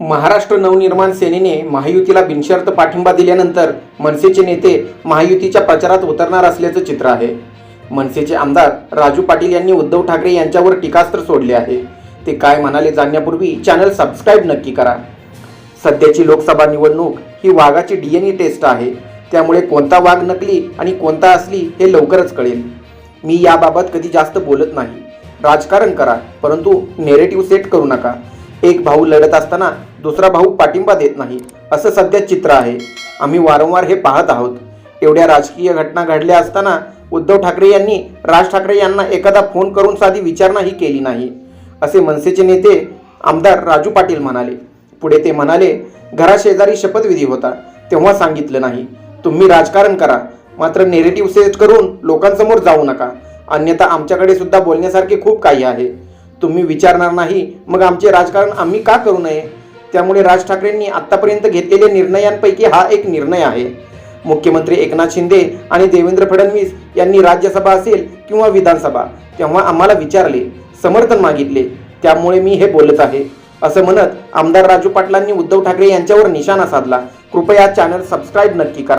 महाराष्ट्र नवनिर्माण सेनेने महायुतीला बिनशर्त पाठिंबा दिल्यानंतर मनसेचे नेते महायुतीच्या प्रचारात उतरणार असल्याचं चित्र आहे. मनसेचे आमदार राजू पाटील यांनी उद्धव ठाकरे यांच्यावर टीकास्त्र सोडले आहे. ते काय म्हणाले जाणण्यापूर्वी चॅनल सबस्क्राईब नक्की करा. सध्याची लोकसभा निवडणूक ही वाघाची डी एन टेस्ट आहे. त्यामुळे कोणता वाघ नकली आणि कोणता असली हे लवकरच कळेल. मी याबाबत कधी जास्त बोलत नाही. राजकारण करा परंतु नेरेटिव्ह सेट करू नका. एक भाऊ लढत असताना दुसरा भाऊ पाठिंबा देत नाही असं सध्या चित्र आहे. आम्ही वारंवार हे पाहत आहोत. एवढ्या राजकीय घटना घडल्या असताना उद्धव ठाकरे यांनी राज ठाकरे यांना एखादा फोन करून साधी विचारणाही केली नाही. असे मनसेचे नेते आमदार राजू पाटील म्हणाले. पुढे ते म्हणाले घराशेजारी शपथविधी होता तेव्हा सांगितलं नाही. तुम्ही राजकारण करा मात्र नेरेटिव्ह सेट करून लोकांसमोर जाऊ नका. अन्यथा आमच्याकडे सुद्धा बोलण्यासारखे खूप काही आहे. तुम्ही विचारणार नाही मग आमचे राजकारण आम्ही का करू नये? त्यामुळे राज ठाकरेंनी आतापर्यंत घेतलेल्या निर्णयांपैकी हा एक निर्णय आहे. मुख्यमंत्री एकनाथ शिंदे आणि देवेंद्र फडणवीस यांनी राज्यसभा असेल किंवा विधानसभा तेव्हा आम्हाला विचारले समर्थन मागितले. त्यामुळे मी हे बोलत आहे. असं म्हणत आमदार राजू पाटलांनी उद्धव ठाकरे यांच्यावर निशाणा साधला. कृपया चॅनल सबस्क्राईब नक्की करा.